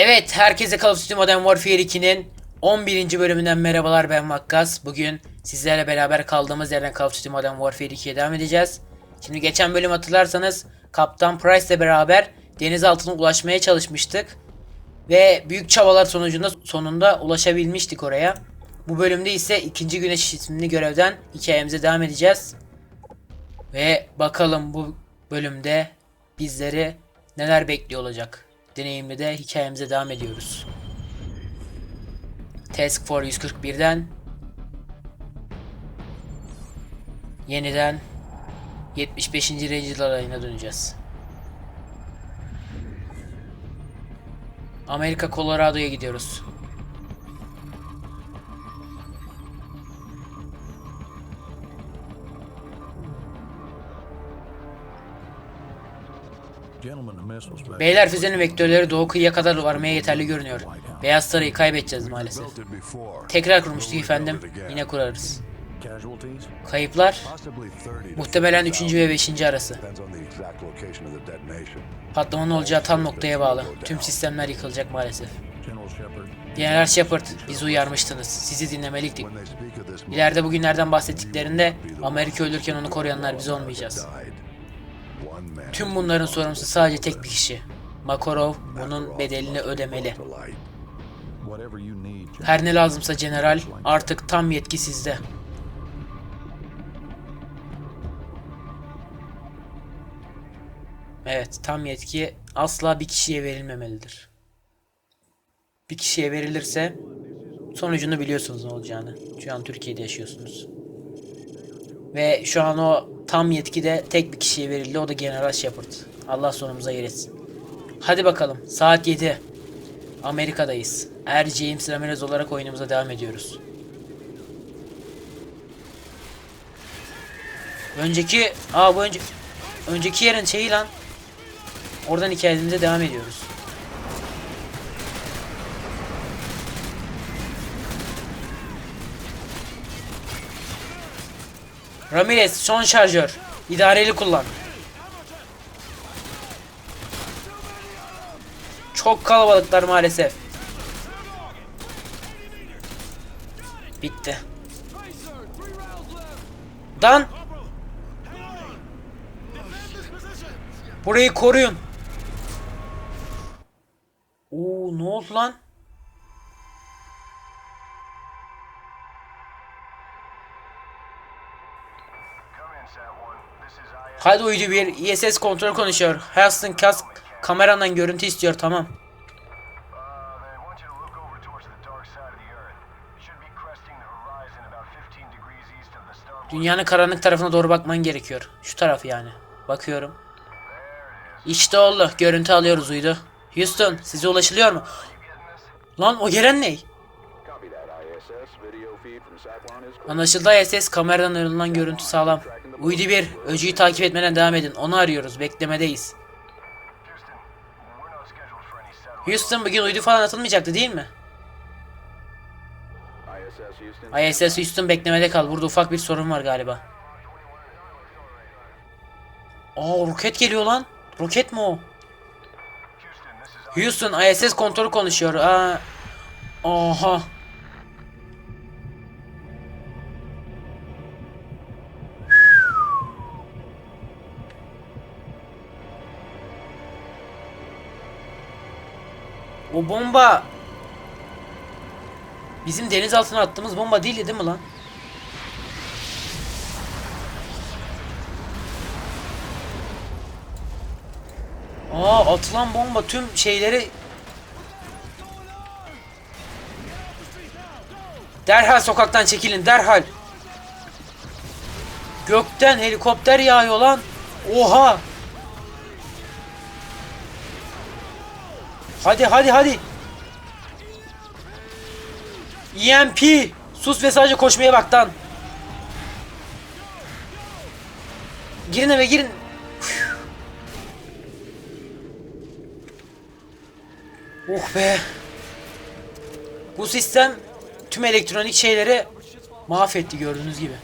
Evet, herkese Call of Duty Modern Warfare 2'nin 11. bölümünden merhabalar ben Vakkas. Bugün sizlerle beraber kaldığımız yerden Call of Duty Modern Warfare 2'ye devam edeceğiz. Şimdi geçen bölüm hatırlarsanız Kaptan Price ile beraber deniz altına ulaşmaya çalışmıştık. Ve büyük çabalar sonucunda sonunda ulaşabilmiştik oraya. Bu bölümde ise ikinci güneş isimli görevden hikayemize devam edeceğiz. Ve bakalım bu bölümde bizleri neler bekliyor olacak. Deneyimli de hikayemize devam ediyoruz. Task Force 141'den yeniden 75. Ranger alayına döneceğiz. Amerika Colorado'ya gidiyoruz. Beyler füzenin vektörleri doğu kıyıya kadar varmaya yeterli görünüyor. Beyaz Sarayı kaybedeceğiz maalesef. Tekrar kurmuştuk efendim. Yine kurarız. Kayıplar Possibly 30 to muhtemelen 50,000. 3. ve 5. arası. Patlamanın olacağı tam noktaya bağlı. Tüm sistemler yıkılacak maalesef. General Shepard, bizi uyarmıştınız. Sizi this İleride bugünlerden bahsettiklerinde Amerika ölürken onu koruyanlar biz olmayacağız. Tüm bunların sorumlusu sadece tek bir kişi. Makarov bunun bedelini ödemeli. Her ne lazımsa general artık tam yetki sizde. Evet tam yetki asla bir kişiye verilmemelidir. Bir kişiye verilirse sonucunu biliyorsunuz ne olacağını. Şu an Türkiye'de yaşıyorsunuz. Ve şu an o tam yetki de tek bir kişiye verildi o da General Shepard. Allah sonumuza yer etsin. Hadi bakalım saat 7. Amerika'dayız. Er James Ramirez olarak oyunumuza devam ediyoruz. Önceki, aa bu önce önceki yerin şeyi lan. Oradan hikayemize devam ediyoruz. Ramirez son şarjör. İdareli kullan. Çok kalabalıklar maalesef. Bitti. Dan. Burayı koruyun. Oo ne oldu lan? Hadi uydu bir ISS kontrol konuşuyor. Houston Kask kamerandan görüntü istiyor tamam. They want you to look over towards the dark side of the Earth. You should be cresting the horizon about 15 degrees east of the starboard. Dünyanın karanlık tarafına doğru bakman gerekiyor. Şu tarafı yani. Bakıyorum. İşte oldu. Görüntü alıyoruz uydu. Houston size ulaşılıyor mu? Lan o gelen ne? Anlaşıldı ISS kameradan ayrılan görüntü sağlam. Uydu bir. Öcüyü takip etmeden devam edin. Onu arıyoruz. Beklemedeyiz. Houston, bugün uydu falan atılmayacaktı değil mi? ISS Houston. Beklemede kal. Burada ufak bir sorun var galiba. Aa roket geliyor lan. Roket mi o? Houston ISS kontrol konuşuyor. Aa. Oha. O bomba Bizim deniz altına attığımız bomba değildi değil mi lan? Aa atılan bomba tüm şeyleri Derhal sokaktan çekilin derhal. Gökten helikopter yağıyor lan. Oha. Hadi hadi hadi. EMP. Sus ve sadece koşmaya bak lan. Girin eve girin. Oh be. Bu sistem tüm elektronik şeyleri mahvetti gördüğünüz gibi.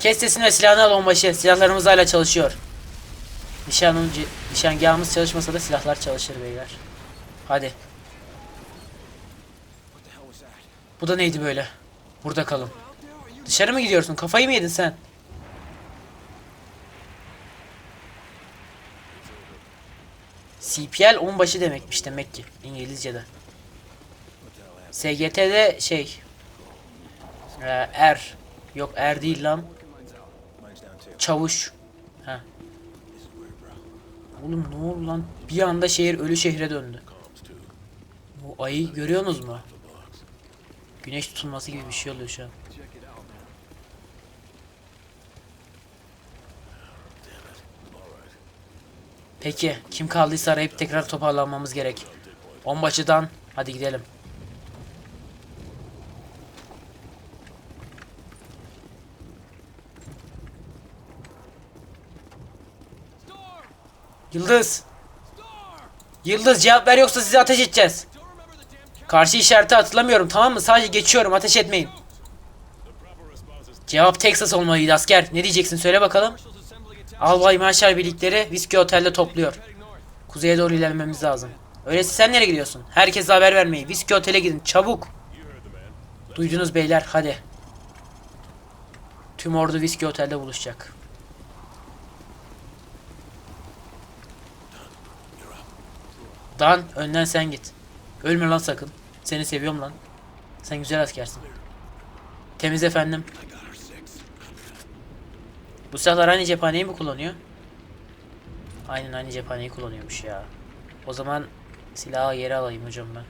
Kes sesini ve silahını al onbaşı. Silahlarımız hala çalışıyor. Nişanlıcı, Nişangahımız çalışmasa da silahlar çalışır beyler. Hadi. Bu da neydi böyle? Burada kalın. Dışarı mı gidiyorsun? Kafayı mı yedin sen? CPL onbaşı demekmiş demek ki İngilizce'de. SGT'de şey e, er yok er değil lan çavuş oğlum ne oldu lan bir anda şehir ölü şehre döndü bu ayı görüyorsunuz mu güneş tutulması gibi bir şey oluyor şu an Peki kim kaldıysa arayıp tekrar toparlanmamız gerek. Onbaşıdan hadi gidelim. Yıldız. Yıldız cevap ver yoksa sizi ateş edeceğiz. Karşı işareti hatırlamıyorum tamam mı? Sadece geçiyorum ateş etmeyin. Cevap Texas olmalıydı asker. Ne diyeceksin söyle bakalım. Albay Marshall birlikleri Whiskey Otel'de topluyor. Kuzeye doğru ilerlememiz lazım. Öyleyse sen nereye gidiyorsun? Herkese haber vermeyi. Whiskey Otel'e gidin çabuk. Duydunuz beyler hadi. Tüm ordu Whiskey Otel'de buluşacak. Dan önden sen git. Ölme lan sakın. Seni seviyorum lan. Sen güzel askersin. Temiz efendim. Bu silahlar aynı cephaneyi mi kullanıyor? Aynen aynı cephaneyi kullanıyormuş ya. O zaman silahı geri alayım hocam ben.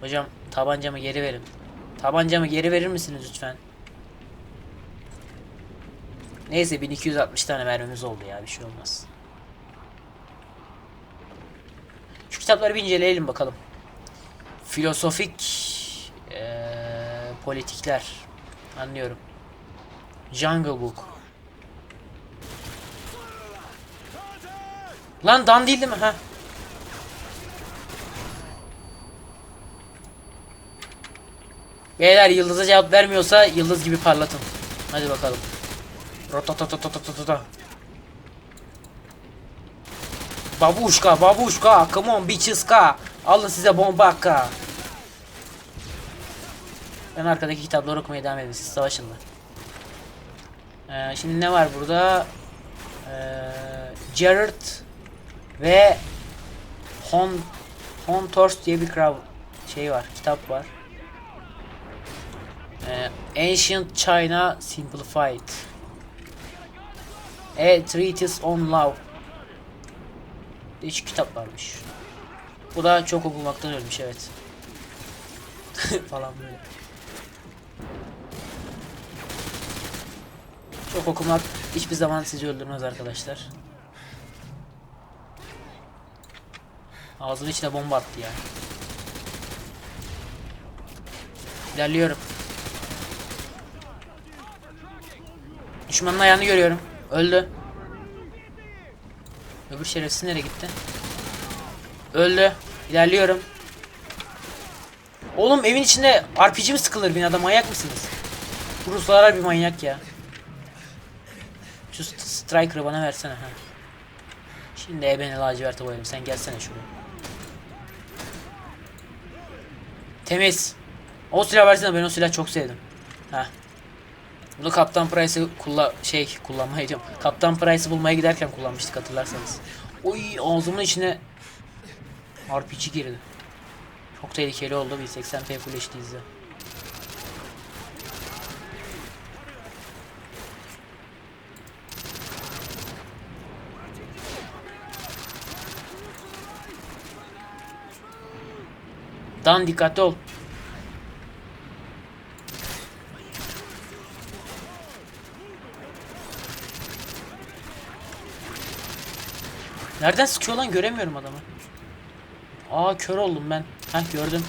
Hocam tabancamı geri verin. Tabancamı geri verir misiniz lütfen? Neyse 1260 tane mermimiz oldu ya bir şey olmaz. Şu kitapları bir inceleyelim bakalım. Filosofik eee, politikler. Anlıyorum. Jungle Book. Lan Dan değil değil mi? Ha. Beyler yıldıza cevap vermiyorsa yıldız gibi parlatın. Hadi bakalım. Rotatatatatata. Babuşka, babuşka, come on bitcheska. Alın size bombaka. Ben arkadaki kitapları okumaya devam edeyim. Siz savaşın da. Ee, şimdi ne var burada? Ee, Jared ve Hon Hontors diye bir krav şey var, kitap var. Ee, Ancient China Simplified. A Treatise on Love. Değişik kitap varmış. Bu da çok okumaktan ölmüş evet. Falan böyle. Çok okumak hiçbir zaman sizi öldürmez arkadaşlar. Ağzının içine bomba attı ya. İlerliyorum. Düşmanın ayağını görüyorum. Öldü. Öbür şerefsiz nereye gitti? Öldü. İlerliyorum. Oğlum evin içinde RPG mi sıkılır binada manyak mısınız? Bu Ruslar bir manyak ya. Şu st- striker'ı bana versene ha. Şimdi ebeni laciverte boyayalım. Sen gelsene şuraya. Temiz. O silah versene ben o silahı çok sevdim. Ha. Bunu Kaptan Price'ı kulla şey kullanmayı diyorum. Kaptan Price'ı bulmaya giderken kullanmıştık hatırlarsanız. Oy ağzımın içine RPG girdi. Çok tehlikeli oldu 1080p Full HD. Dan dikkatli ol. Nereden sıkıyor lan göremiyorum adamı. Aa kör oldum ben. Heh gördüm.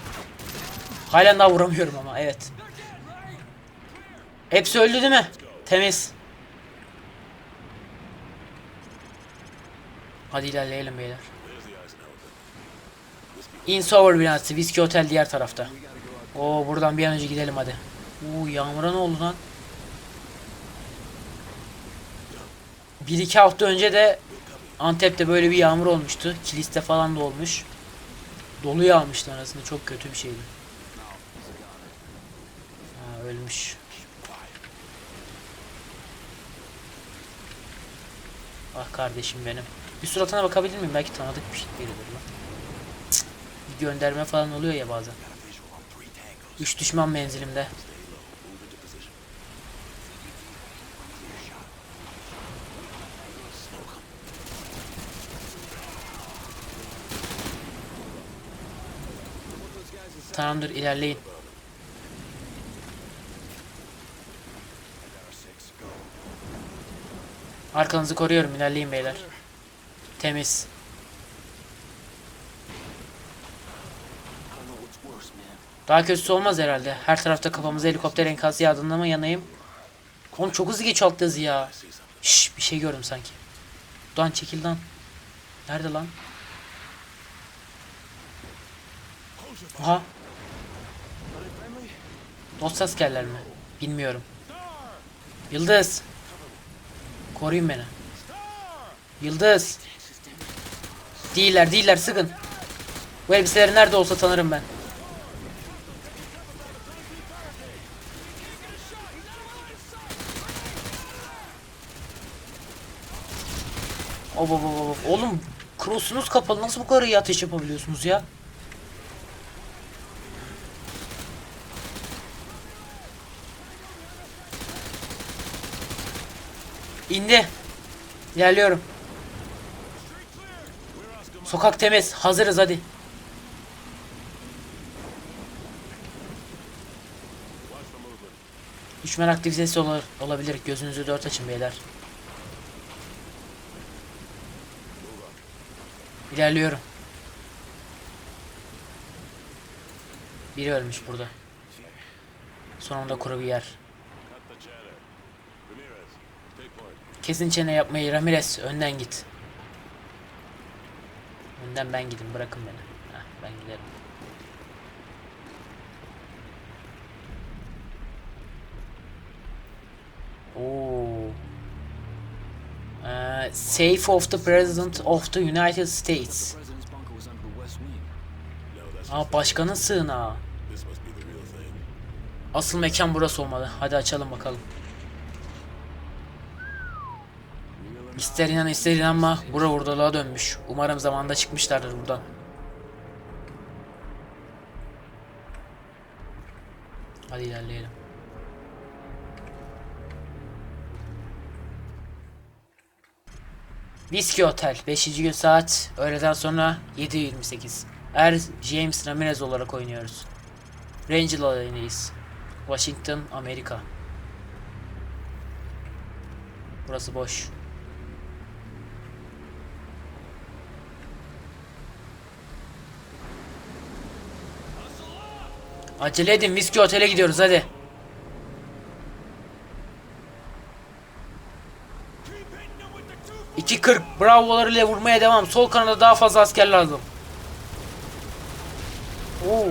Halen daha vuramıyorum ama evet. Hepsi öldü değil mi? Temiz. Hadi ilerleyelim beyler. Insover binası. Whiskey Hotel diğer tarafta. Oo buradan bir an önce gidelim hadi. Oo yağmura ne oldu lan? Bir iki hafta önce de Antep'te böyle bir yağmur olmuştu. Kilis'te falan da olmuş. Dolu yağmıştı arasında çok kötü bir şeydi. Ha, ölmüş. Ah kardeşim benim. Bir suratına bakabilir miyim? Belki tanıdık bir şey biridir lan. Bir gönderme falan oluyor ya bazen. Üç düşman menzilimde. Tamamdır ilerleyin. Arkanızı koruyorum ilerleyin beyler. Temiz. Daha kötüsü olmaz herhalde. Her tarafta kafamıza helikopter enkazı yağdığında mı yanayım? Oğlum çok hızlı geç alt yazı ya. Şşş bir şey gördüm sanki. Lan çekil lan. Nerede lan? Aha. Dost askerler mi? Bilmiyorum. Yıldız. Koruyun beni. Yıldız. Değiller değiller sıkın. Bu elbiseleri nerede olsa tanırım ben. Of of of. Oğlum cross'unuz kapalı nasıl bu kadar iyi ateş yapabiliyorsunuz ya? İndi. İlerliyorum. Sokak temiz. Hazırız hadi. Düşman aktivitesi ola- olabilir. Gözünüzü dört açın beyler. İlerliyorum. Biri ölmüş burada. Sonunda kuru bir yer. Kesin çene yapmayı Ramirez önden git. Önden ben gidin bırakın beni. Heh, ben giderim. Oo. Ee, safe of the President of the United States. Aa başkanın sığınağı. Asıl mekan burası olmalı. Hadi açalım bakalım. İster inan ister inanma bura hurdalığa dönmüş. Umarım zamanında çıkmışlardır buradan. Hadi ilerleyelim. Whiskey Hotel 5. gün saat öğleden sonra 7.28 Er James Ramirez olarak oynuyoruz. Ranger alayındayız. Washington, Amerika. Burası boş. Acele edin Whiskey Otel'e gidiyoruz hadi. İki kırk bravolarıyla vurmaya devam. Sol kanada daha fazla asker lazım. Oo.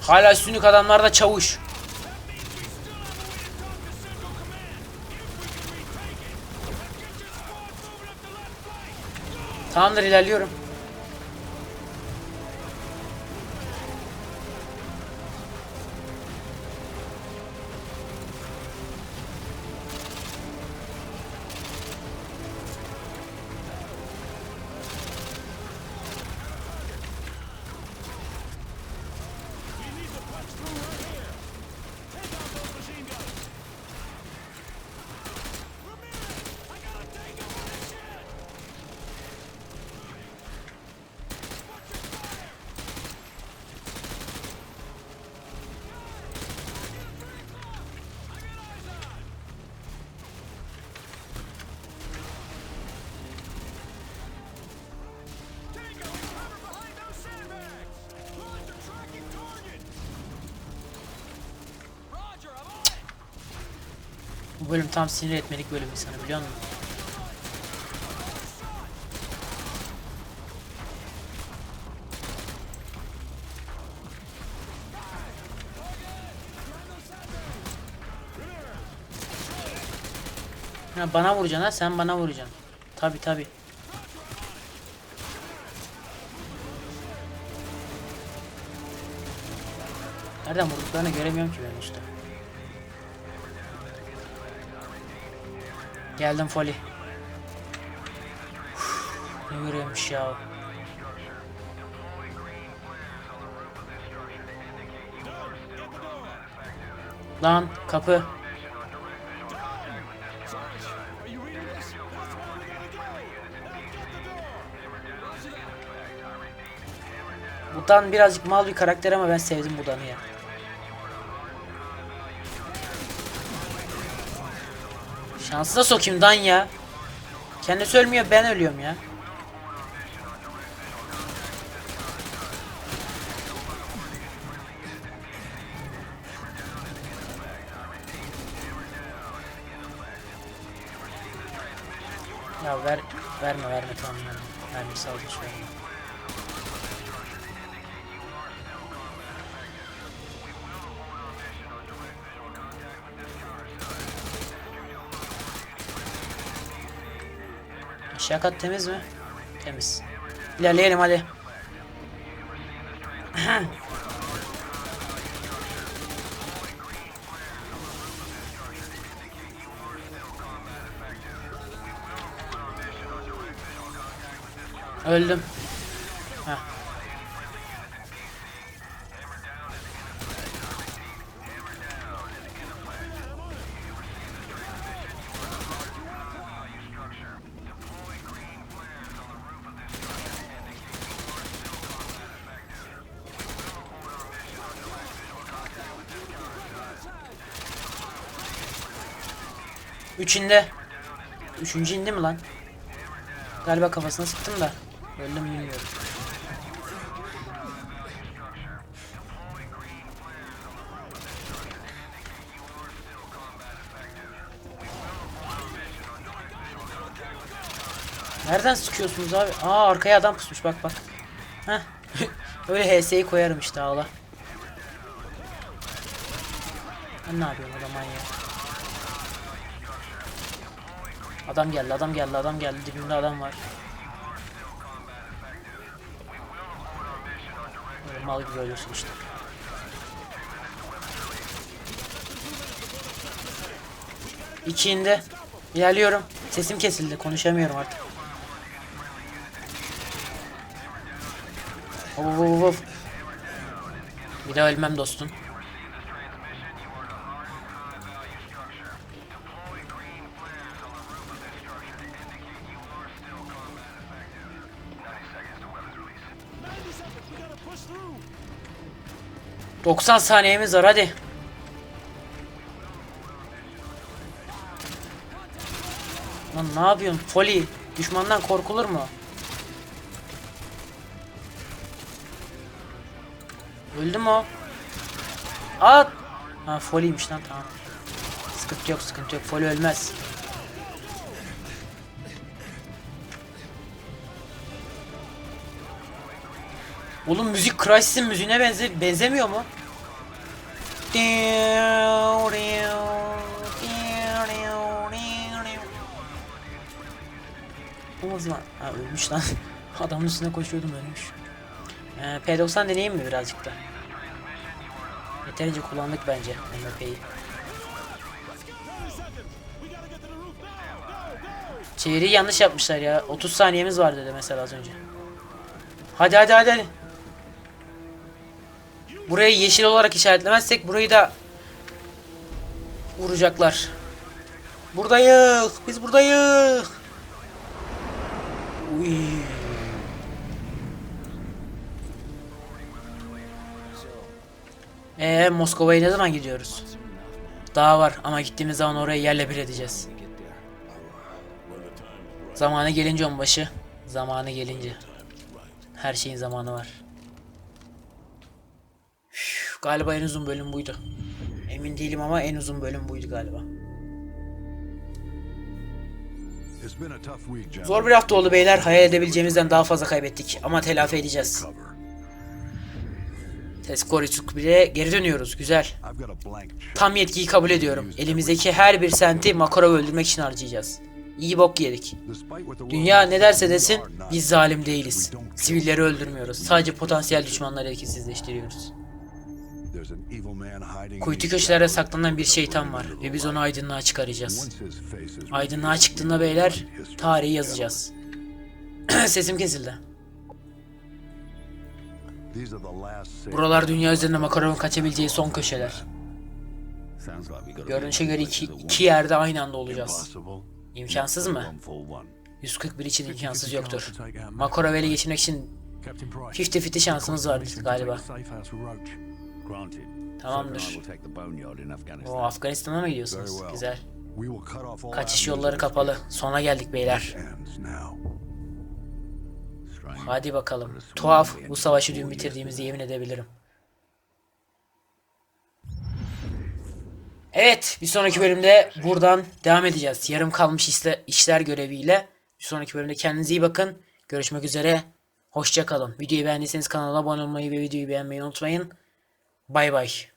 Hala sünük adamlarda çavuş. Tamamdır ilerliyorum. Bu bölüm tam sinir etmelik bölüm insanı biliyor musun? Ha, bana vuracaksın ha sen bana vuracaksın. Tabi tabi. Nereden vurduklarını göremiyorum ki ben usta. Geldim Foli. Uf, Ne görüyormuş ya. Lan kapı. Budan birazcık mal bir karakter ama ben sevdim Budan'ı ya. Şansına sokayım Dan ya. Kendisi ölmüyor ben ölüyorum ya. Ya ver verme verme tamam verme. Verme sağ ol hiç verme. Aşağı kat temiz mi? Temiz. İlerleyelim hadi. Öldüm. 3 indi. 3. indi mi lan? Galiba kafasına sıktım da. Öldüm bilmiyorum. Nereden sıkıyorsunuz abi? Aa arkaya adam pusmuş bak bak. Heh. Öyle HS'yi koyarım işte ağla. Ben ne yapıyorum adam manyak. Adam geldi adam geldi adam geldi dibimde adam var. Mal gibi ölürsün işte. İki indi. İlerliyorum. Sesim kesildi. Konuşamıyorum artık. Of of of. Bir daha ölmem dostum. ...90 saniyemiz var hadi. Lan ne yapıyorsun? Foli. Düşmandan korkulur mu? Öldü mü o? At! Ha Foli'ymiş lan tamam. Sıkıntı yok sıkıntı yok. Foli ölmez. Oğlum müzik Crysis'in müziğine benze benzemiyor mu? Olmaz lan. Ha ölmüş lan. Adamın üstüne koşuyordum ölmüş. Ee, P90 deneyeyim mi birazcık da? Yeterince kullandık bence MP'yi. Çeviriyi yanlış yapmışlar ya. 30 saniyemiz var dedi mesela az önce. Hadi hadi hadi. Burayı yeşil olarak işaretlemezsek burayı da vuracaklar. Buradayız. Biz buradayız. Uy. Ee Moskova'ya ne zaman gidiyoruz? Daha var ama gittiğimiz zaman orayı yerle bir edeceğiz. Zamanı gelince onbaşı. Zamanı gelince. Her şeyin zamanı var. Galiba en uzun bölüm buydu. Emin değilim ama en uzun bölüm buydu galiba. Zor bir hafta oldu beyler. Hayal edebileceğimizden daha fazla kaybettik. Ama telafi edeceğiz. Cover. Skor 341'e geri dönüyoruz. Güzel. Tam yetkiyi kabul ediyorum. Elimizdeki her bir senti Makarov'u öldürmek için harcayacağız. İyi bok yedik. Dünya ne derse desin biz zalim değiliz. Sivilleri öldürmüyoruz. Sadece potansiyel düşmanları etkisizleştiriyoruz. Kuytu shadows. saklanan bir şeytan var ve biz onu aydınlığa çıkaracağız. Aydınlığa çıktığında beyler tarihi yazacağız. Sesim kesildi. Buralar dünya üzerinde Makarov'un kaçabileceği son köşeler. Görünüşe göre iki, iki yerde aynı anda olacağız. İmkansız mı? One for one. 141 için imkansız yoktur. Makarov ele geçirmek için Captain Price. 50-50 şansımız var galiba. Granted. Tamamdır. O Afganistan'a mı gidiyorsunuz? Güzel. Kaçış yolları kapalı. Sona geldik beyler. Hadi bakalım. Tuhaf. Bu savaşı dün bitirdiğimizi yemin edebilirim. Evet, bir sonraki bölümde buradan devam edeceğiz. Yarım kalmış işle- işler göreviyle. Bir sonraki bölümde kendinize iyi bakın. Görüşmek üzere. Hoşça kalın. Videoyu beğendiyseniz kanala abone olmayı ve videoyu beğenmeyi unutmayın. Bay bay.